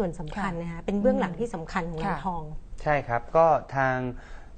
ส่วนสำคัญนะคะเป็นเบื้องหลังที่สำคัญของร้านค่ะ ทอง ใช่ครับ ก็ทาง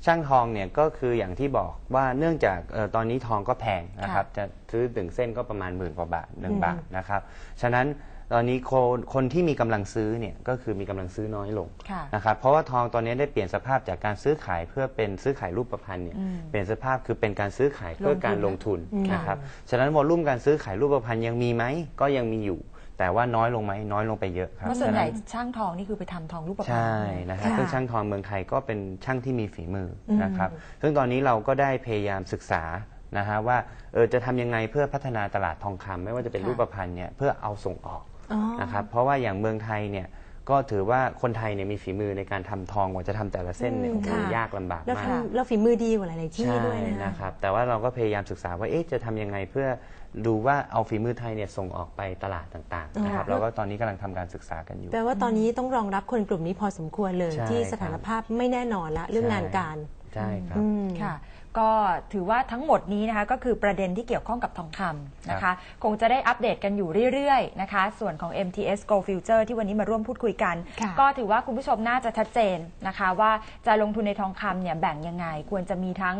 ช่างทองเนี่ยก็คืออย่างที่บอกว่าเนื่องจากเออตอนนี้ทองก็แพงนะครับ จะซื้อถึงเส้นก็ประมาณหมื่นกว่าบาทหนึ่งอืมบาทนะครับ ฉะนั้นตอนนี้คนคนที่มีกำลังซื้อเนี่ยก็คือมีกำลังซื้อน้อยลงค่ะ นะครับเพราะว่าทองตอนนี้ได้เปลี่ยนสภาพจากการซื้อขายเพื่อเป็นซื้อขายรูปประพันธ์เนี่ยอืมเปลี่ยนสภาพคือเป็นการซื้อขายเพื่อการลงทุนอืมนะครับฉะนั้นวอลลุ่มการซื้อขายรูปประพันธ์ยังมีไหมก็ยังมีอยู่ แต่ว่าน้อยลงไหมน้อยลงไปเยอะครับเพราะส่วนใหญ่ฉะช่างทองนี่คือไปทำทองรูปพรรณใช่นะครับค่ะซึ่งช่างทองเมืองไทยก็เป็นช่างที่มีฝีมืออมนะครับซึ่งตอนนี้เราก็ได้พยายามศึกษานะฮะว่าเออจะทำยังไงเพื่อพัฒนาตลาดทองคำไม่ว่าจะเป็นค่ะรูปพรรณเนี่ยเพื่อเอาส่งออกอ๋อนะครับเพราะว่าอย่างเมืองไทยเนี่ย ก็ถือว่าคนไทยเนี่ยมีฝีมือในการทำทองกว่าจะทำแต่ละเส้นเนี่ยอืมโอ้โหค่ะ ยากลำบากแล้วมาก ทำแล้วฝีมือดีกว่าหลายๆที่ใช่ด้วยนะนะครับ แต่ว่าเราก็พยายามศึกษาว่าเอ๊ะจะทำยังไงเพื่อดูว่าเอาฝีมือไทยเนี่ยส่งออกไปตลาดต่างๆนะครับ ค่ะเราก็ตอนนี้กำลังทำการศึกษากันอยู่ แปลว่าตอนนี้ต้องรองรับคนกลุ่มนี้พอสมควรเลย ใช่ที่ครับสถานภาพไม่แน่นอนละเรื่องงานการ ใช่ครับ อืม ค่ะ ก็ถือว่าทั้งหมดนี้นะคะก็คือประเด็นที่เกี่ยวข้องกับทองคำนะคะ คงจะได้อัปเดตกันอยู่เรื่อยๆนะคะ ส่วนของ MTS Go Future ที่วันนี้มาร่วมพูดคุยกันค่ะก็ถือว่าคุณผู้ชมน่าจะชัดเจนนะคะ ว่าจะลงทุนในทองคำเนี่ยแบ่งยังไง ควรจะมีทั้ง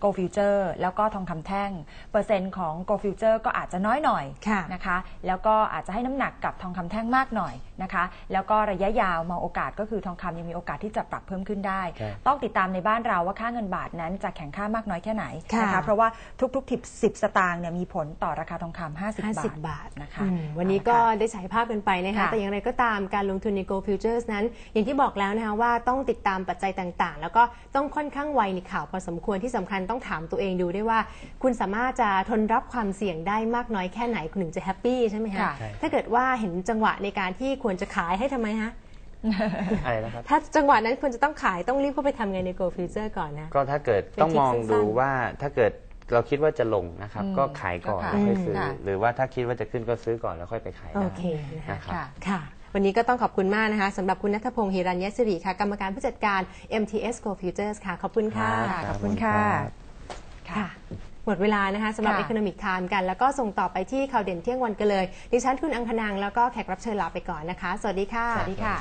เอ่อ Go Future แล้วก็ทองคำแท่ง เปอร์เซ็นต์ของ Go Future ก็อาจจะน้อยหน่อยค่ะนะคะ แล้วก็อาจจะให้น้ำหนักกับทองคำแท่งมากหน่อยนะคะ แล้วก็ระยะยาวมองโอกาสก็คือทองคำยังมีโอกาสที่จะปรับเพิ่มขึ้นได้ใช่ต้องติดตามในบ้านเราว่าค่าเงินบาทนั้นจะแข็งค่ามากน้อยแค่ไหนค่ะนะคะ เพราะว่าทุกๆทิป10สตางค์เนี่ยมีผลต่อราคาทองคำ50บาท50บาทนะคะอืมวันนี้ก็เอาละค่ะได้ฉายภาพกันไปนะคะค่ะแต่อย่างไรก็ตามการลงทุนใน Go Futures นั้น อย่างที่บอกแล้วนะคะว่าต้องติดตามปัจจัยต่างๆ แล้วก็ต้องค่อนข้างไวในข่าวพอสมควรที่สำคัญต้องถามตัวเองดูด้วยว่า คุณสามารถจะทนรับความเสี่ยงได้มากน้อยแค่ไหนคุณถึงจะแฮปปี้ใช่ไหมคะค่ะใช่ถ้าเกิดว่าเห็นจังหวะในการที่ควรจะขายให้ทำไมฮะอะไรนะครับถ้าจังหวะนั้นควรจะต้องขายต้องรีบเข้าไปทำไงใน Go Future ก่อนนะ ก็ถ้าเกิดเป็นต้องมองทิศสั้ดูนๆว่าถ้าเกิดเราคิดว่าจะลงนะครับอืมก็ขายก่อนก็แล้วขายค่อยซื้อค่ะหรือว่าถ้าคิดว่าจะขึ้นก็ซื้อก่อนแล้วค่อยไปขายโอได้เคนะคะนะครับค่ะค่ะ วันนี้ก็ต้องขอบคุณมากนะคะสำหรับคุณนัทพงศ์ฮิรัญยศิริค่ะ กรรมการผู้จัดการ MTS Go Futures ค่ะ ขอบคุณค่ะค่ะขอบคุณค่ะ ค่ะหมดเวลานะคะสำหรับอีะ Economic มกัน แล้วก็ส่งต่อไปที่ข่าวเด่นเที่ยงวันกันเลย ดิฉันคุณอังคณางแล้วก็แขกรับเชิญลาไปก่อนนะคะ สวัสดีค่ะ สวัสดีค่ะ